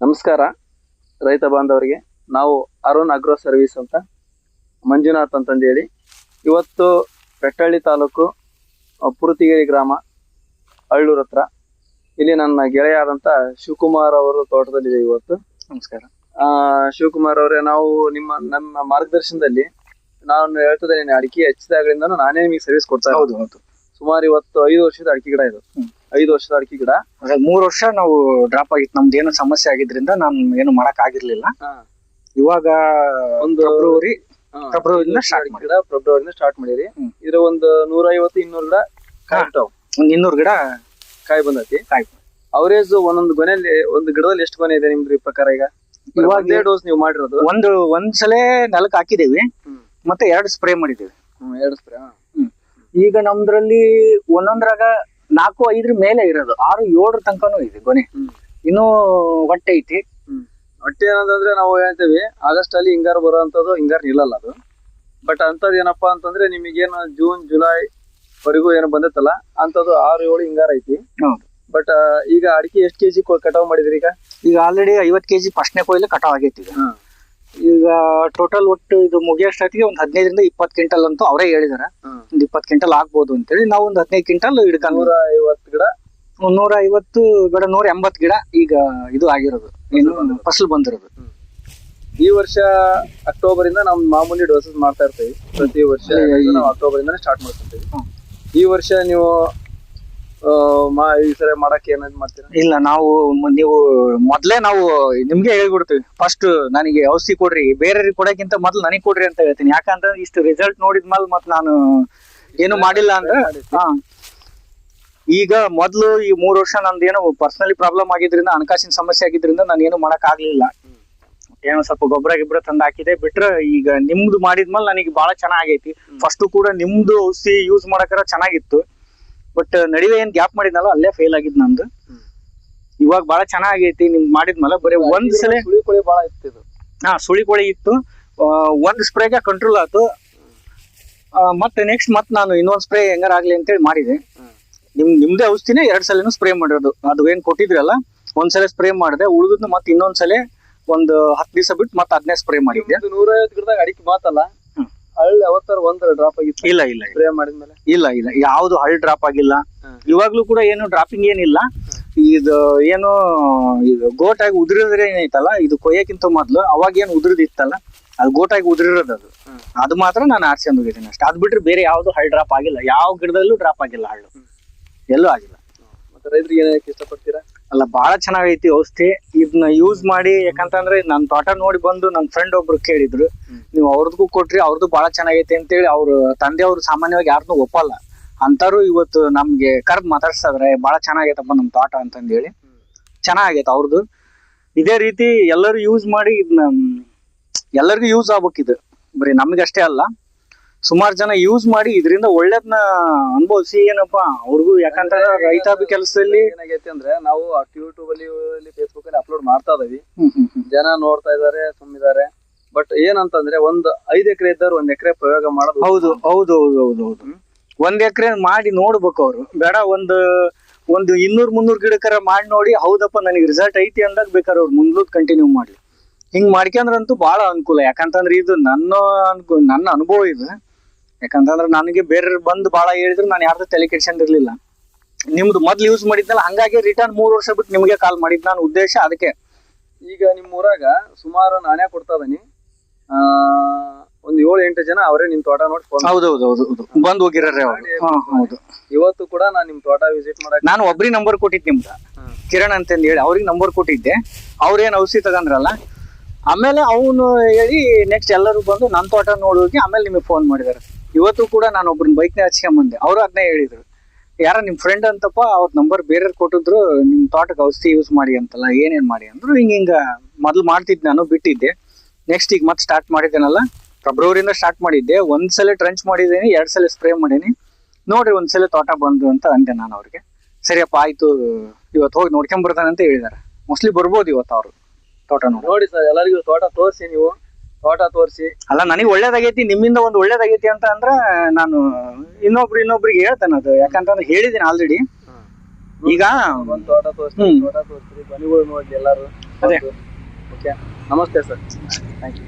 ನಮಸ್ಕಾರ ರೈತ ಬಾಂಧವರಿಗೆ. ನಾವು ಅರುಣ್ ಅಗ್ರೋ ಸರ್ವಿಸ್ ಅಂತ ಮಂಜುನಾಥ್ ಅಂತಂದೇಳಿ. ಇವತ್ತು ಬೆಟ್ಟಳ್ಳಿ ತಾಲೂಕು ಪುರುತಿಗಿರಿ ಗ್ರಾಮ ಅಳ್ಳೂರ್ ಹತ್ರ. ಇಲ್ಲಿ ನನ್ನ ಗೆಳೆಯಾದಂತ ಶಿವಕುಮಾರ್ ಅವರು ತೋಟದಲ್ಲಿದೆ ಇವತ್ತು. ನಮಸ್ಕಾರ. ಆ ಶಿವಕುಮಾರ್ ಅವರೇ ನಾವು ನಿಮ್ಮ ನಮ್ಮ ಮಾರ್ಗದರ್ಶನದಲ್ಲಿ ನಾನು ಹೇಳ್ತದೆ ಅಡಿಕೆ ಹೆಚ್ಚಿದಾಗಲಿಂದ ನಾನೇ ನಿಮಗೆ ಸರ್ವಿಸ್ ಕೊಡ್ತಾ. ಹೌದು ಹೌದು. ಸುಮಾರು ಇವತ್ತು ಐದು ವರ್ಷದ ಅಡಿಕೆ ಗಿಡ ಇದು. ಐದು ವರ್ಷದ ಅಡಿಕೆ ಗಿಡ. ಮೂರು ಮೂರ್ ವರ್ಷ ನಾವು ಡ್ರಾಪ್ ಆಗಿತ್ತು. ನಮ್ದು ಏನೋ ಸಮಸ್ಯೆ ಆಗಿದ್ರಿಂದ ನಾನು ಏನು ಮಾಡಕ್ ಆಗಿರ್ಲಿಲ್ಲ. ಇವಾಗ ಒಂದು ಫೆಬ್ರವರಿ. ಫೆಬ್ರವರಿಯಿಂದ ಅಡಿಕೆ ಗಿಡ ಫೆಬ್ರವರಿಯಿಂದ ಸ್ಟಾರ್ಟ್ ಮಾಡಿರಿ. ಇದ್ರ ಒಂದು ನೂರ ಐವತ್ತು ಇನ್ನೂರು ಗಿಡ ಕಾಯಿ ಬಿಟ್ಟಾವ್. ಒಂದ್ ಇನ್ನೂರು ಗಿಡ ಕಾಯಿ ಬಂದೈತಿ. ಕಾಯಿ ಅವರೇಜ್ ಒಂದೊಂದು ಗೊನೆಯಲ್ಲಿ ಒಂದು ಗಿಡದಲ್ಲಿ ಎಷ್ಟು ಗೊನೆ ಇದೆ ನಿಮ್ದು ಈ ಪ್ರಕಾರ ಈಗ? ಇವಾಗ ಡೋಸ್ ನೀವು ಮಾಡಿರೋದು. ಒಂದು ಒಂದ್ಸಲ ನೆಲಕ್ ಹಾಕಿದೇವಿ. ಮತ್ತೆ ಎರಡು ಸ್ಪ್ರೇ ಮಾಡಿದೇವಿ. ಎರಡು ಸ್ಪ್ರೇ ಈಗ ನಮ್ದ್ರಲ್ಲಿ ಒಂದೊಂದ್ರಾಗ ನಾಲ್ಕು ಐದ್ರ ಮೇಲೆ ಇರೋದು. ಆರು ಏಳರ ತನಕನೂ ಇದೆ ಗೊನೆ. ಇನ್ನೂ ಹೊಟ್ಟೆ ಐತಿ. ಹೊಟ್ಟೆ ಏನಂತಂದ್ರೆ ನಾವು ಹೇಳ್ತೇವೆ ಆಗಸ್ಟ್ ಅಲ್ಲಿ ಹಿಂಗಾರು ಬರುವಂತದ್ದು ಹಿಂಗಾರು ನಿಲ್ಲಲ್ಲ ಅದು. ಬಟ್ ಅಂತದ್ ಏನಪ್ಪಾ ಅಂತಂದ್ರೆ ನಿಮಗೇನು ಜೂನ್ ಜುಲೈ ವರೆಗೂ ಏನು ಬಂದತ್ತಲ್ಲ ಅಂತದ್ದು ಆರು ಏಳು ಹಿಂಗಾರ ಐತಿ. ಬಟ್ ಈಗ ಅಡಿಕೆ ಎಷ್ಟು ಕೆಜಿ ಕಟಾವ್ ಮಾಡಿದ್ರಿ ಈಗ? ಈಗ ಆಲ್ರೆಡಿ ಐವತ್ ಕೆಜಿ ಫಸ್ಟ್ನೇ ಕೊಯ್ಲು ಕಟಾವ್ ಆಗೈತಿ ಈಗ. ಈಗ ಟೋಟಲ್ ಒಟ್ಟು ಇದು ಮುಗಿಯೋಷ್ಟೊತ್ತಿಗೆ ಒಂದ್ ಹದಿನೈದರಿಂದ ಇಪ್ಪತ್ತು ಕ್ವಿಂಟಲ್ ಅಂತೂ ಅವರೇ ಹೇಳಿದಾರೆ. ಒಂದ್ ಇಪ್ಪತ್ತು ಕ್ವಿಂಟಲ್ ಆಗ್ಬೋದು ಅಂತೇಳಿ ನಾವು ಒಂದ್ ಹದಿನೈದು ಕ್ವಿಂಟಲ್ ಹಿಡ್ಕೊಂಡು ನೂರ ಐವತ್ತು ಗಿಡ? ನೂರ ಐವತ್ತು ಗಿಡ ನೂರ ಎಂಬತ್ತು ಗಿಡ ಈಗ ಇದು ಆಗಿರೋದು. ಏನು ಫಸಲು ಬಂದಿರೋದು. ಈ ವರ್ಷ ಅಕ್ಟೋಬರ್ ಇಂದ ನಾವು ಮಾಮೂಲಿ ಡೋಸಸ್ ಮಾಡ್ತಾ ಇರ್ತೀವಿ. ಪ್ರತಿ ವರ್ಷ ಅಕ್ಟೋಬರ್ ಇಂದಾನೆ ಸ್ಟಾರ್ಟ್ ಮಾಡ್ಕೊಂತೀವಿ. ಈ ವರ್ಷ ನೀವು ಈ ಸರಿ ಮಾಡಕ್ ಏನಾದ್ರು ಮಾಡ್ತೀರಾ? ಇಲ್ಲ ನಾವು ನೀವು ಮೊದ್ಲೇ ನಾವು ನಿಮ್ಗೆ ಹೇಳ್ಬಿಡ್ತೀವಿ. ಫಸ್ಟ್ ನನಗೆ ಔಷಧಿ ಕೊಡ್ರಿ ಬೇರೆಯವ್ರಿಗೆ ಕೊಡಕ್ಕಿಂತ ಮೊದ್ಲು ನನಗೆ ಕೊಡ್ರಿ ಅಂತ ಹೇಳ್ತೀನಿ. ಯಾಕಂದ್ರೆ ಇಷ್ಟು ರಿಸಲ್ಟ್ ನೋಡಿದ್ಮೇಲೆ ಮತ್ ನಾನು ಏನು ಮಾಡಿಲ್ಲ ಅಂದ್ರೆ ಹಾ. ಈಗ ಮೊದ್ಲು ಈ ಮೂರ್ ವರ್ಷ ನಂದು ಏನೋ ಪರ್ಸನಲಿ ಪ್ರಾಬ್ಲಮ್ ಆಗಿದ್ರಿಂದ ಹಣಕಾಸಿನ ಸಮಸ್ಯೆ ಆಗಿದ್ರಿಂದ ನಾನು ಏನು ಮಾಡಕ್ ಆಗ್ಲಿಲ್ಲ. ಏನೋ ಸ್ವಲ್ಪ ಗೊಬ್ಬರ ಗಿಬ್ಬರ ತಂದು ಹಾಕಿದೆ. ಬಿಟ್ರೆ ಈಗ ನಿಮ್ದು ಮಾಡಿದ್ಮೇಲೆ ನನಗೆ ಬಹಳ ಚೆನ್ನಾಗೈತಿ. ಫಸ್ಟ್ ಕೂಡ ನಿಮ್ದು ಔಷಧಿ ಯೂಸ್ ಮಾಡಕರ ಚೆನ್ನಾಗಿತ್ತು. ಬಟ್ ನಡುವೆ ಏನ್ ಗ್ಯಾಪ್ ಮಾಡಿದ್ನಲ್ಲ ಅಲ್ಲೇ ಫೇಲ್ ಆಗಿದ್ ನಂದು. ಇವಾಗ ಬಹಳ ಚೆನ್ನಾಗೈತಿ ನಿಮ್ ಮಾಡಿದ್ಮಲ್ಲ ಬರೀ ಒಂದ್ ಸಲ ಸುಳಿ ಕೊಳಿ ಬಹಳ ಇತ್ತು ಇದು ಹಾ ಸುಳಿ ಕೊಳಿ ಇತ್ತು ಒಂದ್ ಸ್ಪ್ರೇಗೆ ಕಂಟ್ರೋಲ್ ಆಯ್ತು ಮತ್ತೆ ನೆಕ್ಸ್ಟ್ ಮತ್ ನಾನು ಇನ್ನೊಂದ್ ಸ್ಪ್ರೇ ಹೆಂಗಾರ ಆಗ್ಲಿ ಅಂತೇಳಿ ಮಾಡಿದೆ. ನಿಮ್ ನಿಮ್ದೇ ಔಷಧಿನೇ ಎರಡ್ ಸಲನು ಸ್ಪ್ರೇ ಮಾಡಿರೋದು ಅದು ಏನ್ ಕೊಟ್ಟಿದ್ರಲ್ಲ ಒಂದ್ಸಲ ಸ್ಪ್ರೇ ಮಾಡಿದೆ ಉಳಿದದ್ನ ಮತ್ತೆ ಇನ್ನೊಂದ್ಸಲ ಒಂದು ಹತ್ತು ದಿವಸ ಬಿಟ್ಟು ಮತ್ತೆ ಅದನ್ನೇ ಸ್ಪ್ರೇ ಮಾಡಿದ್ದೆ ನೂರೈವತ್ತು ಗಿಡದಾಗ ಅಡಿಕೆ ಮಾತಲ್ಲ. ಹಳ್ಳಿ ಅವತ್ತಾರ ಒಂದ್ ಡ್ರಾಪ್ ಆಗಿತ್ತು? ಇಲ್ಲ ಇಲ್ಲ. ಸ್ಪ್ರೇ ಮಾಡಿದ್ಮೇಲೆ? ಇಲ್ಲ ಇಲ್ಲ. ಯಾವ್ದು ಹಳ್ ಡ್ರಾಪ್ ಆಗಿಲ್ಲ. ಇವಾಗ್ಲೂ ಕೂಡ ಏನು ಡ್ರಾಪಿಂಗ್ ಏನಿಲ್ಲ. ಇದು ಏನು ಇದು ಗೋಟಾಗಿ ಉದುರಿದ್ರೆ ಏನೈತಲ್ಲ ಇದು ಕೊಯ್ಯಕ್ಕಿಂತ ಮೊದ್ಲು ಅವಾಗ ಏನ್ ಉದುರಿದಿತ್ತಲ್ಲ ಅದು ಗೋಟಾಗಿ ಉದುರಿರೋದು ಅದು. ಅದು ಮಾತ್ರ ನಾನು ಆರ್ಸ್ಕೊಂಡು ಹೋಗಿದ್ದೀನಿ ಅಷ್ಟೇ. ಅದ್ ಬಿಟ್ರೆ ಬೇರೆ ಯಾವ್ದು ಹಳ್ ಡ್ರಾಪ್ ಆಗಿಲ್ಲ. ಯಾವ ಗಿಡದಲ್ಲೂ ಡ್ರಾಪ್ ಆಗಿಲ್ಲ ಹಳ್ಳು. ಎಲ್ಲೂ ಆಗಿಲ್ಲ. ಮತ್ತೆ ರೈತರಿಗೆ ಏನಕ್ಕೆ ಇಷ್ಟಪಡ್ತೀರಾ? ಅಲ್ಲ ಬಹಳ ಚೆನ್ನಾಗೈತಿ ಔಷಧಿ. ಇದನ್ನ ಯೂಸ್ ಮಾಡಿ, ಯಾಕಂತಂದ್ರೆ ನನ್ ತೋಟ ನೋಡಿ ಬಂದು ನನ್ ಫ್ರೆಂಡ್ ಒಬ್ರು ಕೇಳಿದ್ರು. ನೀವು ಅವ್ರದ್ದು ಕೊಟ್ರಿ, ಅವ್ರದ್ದು ಬಹಳ ಚೆನ್ನಾಗೈತಿ ಅಂತೇಳಿ ಅವ್ರ ತಂದೆಯವ್ರು ಸಾಮಾನ್ಯವಾಗಿ ಯಾರನ್ನೂ ಒಪ್ಪಲ್ಲ. ಅಂತಾರು ಇವತ್ತು ನಮ್ಗೆ ಕರ್ದ್ ಮಾತಾಡ್ಸಿದ್ರೆ ಬಹಳ ಚೆನ್ನಾಗೈತಪ್ಪ ನಮ್ ತೋಟ ಅಂತಂದೇಳಿ. ಚೆನ್ನಾಗೈತೆ ಅವ್ರದ್ದು ಇದೇ ರೀತಿ ಎಲ್ಲರೂ ಯೂಸ್ ಮಾಡಿ ಇದನ್ನ ಎಲ್ಲರಿಗೂ ಯೂಸ್ ಆಗ್ಬೇಕಿದು. ಬರೀ ನಮ್ಗಷ್ಟೇ ಅಲ್ಲ. ಸುಮಾರು ಜನ ಯೂಸ್ ಮಾಡಿ ಇದರಿಂದ ಒಳ್ಳೇದನ್ನ ಅನುಭವಿಸಿ ಏನಪ್ಪಾ ಅವ್ರಿಗೂ ಯಾಕಂತಂದ್ರೆ ರೈತಾಪಿ ಕೆಲಸದಲ್ಲಿ ಏನಾಗೈತಿ ಅಂದ್ರೆ ನಾವು ಯೂಟ್ಯೂಬ್ ಅಲ್ಲಿ ಫೇಸ್ಬುಕ್ ಅಲ್ಲಿ ಅಪ್ಲೋಡ್ ಮಾಡ್ತಾ ಇದೀವಿ ಜನ ನೋಡ್ತಾ ಇದಾರೆ ಸುಮ್ಮಿದ್ದಾರೆ. ಬಟ್ ಏನಂತಂದ್ರೆ ಒಂದ್ ಐದ್ ಎಕರೆ ಇದ್ದವ್ರು ಒಂದ್ ಎಕರೆ ಪ್ರಯೋಗ ಮಾಡೋದು ಹೌದು ಹೌದು ಹೌದು ಹೌದು ಹೌದು. ಒಂದ್ ಎಕರೆ ಮಾಡಿ ನೋಡ್ಬೇಕು ಅವ್ರು. ಬೇಡ ಒಂದು ಒಂದು ಇನ್ನೂರ್ ಮುನ್ನೂರ್ ಗಿಡಕರ ಮಾಡಿ ನೋಡಿ ಹೌದಪ್ಪ ನನಗೆ ರಿಸಲ್ಟ್ ಐತಿ ಅಂದಾಗ ಬೇಕಾದ್ರೆ ಅವ್ರು ಮುಂದ್ಲೂದ್ ಕಂಟಿನ್ಯೂ ಮಾಡ್ಲಿ. ಹಿಂಗ್ ಮಾಡ್ಕೊಂಡ್ರಂತೂ ಬಹಳ ಅನುಕೂಲ. ಯಾಕಂತಂದ್ರೆ ಇದು ನನ್ನ ಅನ್ಕೂ ನನ್ನ ಅನುಭವ ಇದು. ಯಾಕಂತಂದ್ರೆ ನನಗೆ ಬೇರೆ ಬಂದು ಬಹಳ ಹೇಳಿದ್ರು ನಾನು ಯಾರ್ದು ತಲೆ ಕೆಡ್ಸಂದಿರ್ಲಿಲ್ಲ ನಿಮ್ದು ಮೊದ್ಲು ಯೂಸ್ ಮಾಡಿದ್ನಲ್ಲ ಹಂಗಾಗಿ ರಿಟರ್ನ್ ಮೂರ್ ವರ್ಷ ಬಿಟ್ಟು ನಿಮ್ಗೆ ಕಾಲ್ ಮಾಡಿದ್ ನಾನು ಉದ್ದೇಶ ಅದಕ್ಕೆ. ಈಗ ನಿಮ್ ಊರಾಗ ಸುಮಾರು ನಾನೇ ಕೊಡ್ತಾ ಇದೀನಿ. ಆ ಒಂದ್ ಏಳು ಎಂಟು ಜನ ಅವರೇ ನಿಮ್ ತೋಟ ನೋಡಿ ಫೋನ್ ಹೌದೌದು ಹೌದು ಹೌದು. ಬಂದ್ ಹೋಗಿರ್ರಿ ಹೌದು. ಇವತ್ತು ಕೂಡ ನಾನು ನಿಮ್ ತೋಟ ವಿಸಿಟ್ ಮಾಡಕ್ ನಾನು ಒಬ್ರಿ ನಂಬರ್ ಕೊಟ್ಟಿದ್ದೆ ಹ್ಮ್. ಕಿರಣ್ ಅಂತಂದು ಹೇಳಿ ಅವ್ರಿಗೆ ನಂಬರ್ ಕೊಟ್ಟಿದ್ದೆ. ಅವ್ರೇನ್ ಔಷಧಿ ತಗೊಂಡ್ರಲ್ಲ ಆಮೇಲೆ ಅವನು ಹೇಳಿ ನೆಕ್ಸ್ಟ್ ಎಲ್ಲರೂ ಬಂದು ನನ್ನ ತೋಟ ನೋಡೋಗಿ ಆಮೇಲೆ ನಿಮಗೆ ಫೋನ್ ಮಾಡಿದಾರೆ. ಇವತ್ತು ಕೂಡ ನಾನು ಒಬ್ರನ್ನ ಬೈಕ್ನ ಹಚ್ಕೊಂಬಂದೆ ಅವರು ಅದನ್ನೇ ಹೇಳಿದ್ರು. ಯಾರ ನಿಮ್ ಫ್ರೆಂಡ್ ಅಂತಪ್ಪ, ಅವ್ರ ನಂಬರ್ ಬೇರೆಯವ್ರು ಕೊಟ್ಟಿದ್ರು, ನಿಮ್ ತೋಟಕ್ಕೆ ಔಷಧಿ ಯೂಸ್ ಮಾಡಿ ಅಂತಲ್ಲ, ಏನೇನ್ ಮಾಡಿ ಅಂದ್ರು, ಹಿಂಗ ಹಿಂಗ ಮೊದ್ಲು ಮಾಡ್ತಿದ್ದೆ ನಾನು, ಬಿಟ್ಟಿದ್ದೆ. ನೆಕ್ಸ್ಟ್ ಈಗ ಮತ್ತೆ ಸ್ಟಾರ್ಟ್ ಮಾಡಿದ್ದೇನಲ್ಲ ಫೆಬ್ರವರಿಯಿಂದ ಸ್ಟಾರ್ಟ್ ಮಾಡಿದ್ದೆ. ಒಂದ್ಸಲ ಟ್ರಂಚ್ ಮಾಡಿದ್ದೀನಿ, ಎರಡ್ ಸಲ ಸ್ಪ್ರೇ ಮಾಡೀನಿ. ನೋಡ್ರಿ ಒಂದ್ಸಲ ತೋಟ ಬಂದು ಅಂತ ಅಂದೆ ನಾನು ಅವ್ರಿಗೆ. ಸರಿಯಪ್ಪ, ಆಯ್ತು ಇವತ್ತು ಹೋಗಿ ನೋಡ್ಕೊಂಡ್ ಬರ್ತಾನೆ ಅಂತ ಹೇಳಿದಾರೆ. ಮೋಸ್ಟ್ಲಿ ಬರ್ಬೋದು ಇವತ್ತು ಅವ್ರು ತೋಟ ನೋಡಿ ಸರ್, ಎಲ್ಲರಿಗೂ ತೋಟ ತೋರಿಸಿ ನೀವು. ತೋಟ ತೋರಿಸಿ. ಅಲ್ಲ ನನಗೆ ಒಳ್ಳೇದಾಗೈತಿ ನಿಮ್ಮಿಂದ ಒಂದು ಒಳ್ಳೇದಾಗೈತಿ ಅಂತ ಅಂದ್ರ ನಾನು ಇನ್ನೊಬ್ರು ಇನ್ನೊಬ್ರಿಗೆ ಹೇಳ್ತೇನೆ ಅದು. ಯಾಕಂತಂದ್ರೆ ಹೇಳಿದೀನಿ ಆಲ್ರೆಡಿ ಈಗ ಒಂದ್ ತೋಟ ತೋರಿಸ್ತೀನಿ. ತೋಟ ತೋರಿಸ್ರಿ ಮನೆಗಳು ನೋಡಿ ಎಲ್ಲಾರು. ಅದೇ. ಓಕೆ. ನಮಸ್ತೆ ಸರ್. Thank you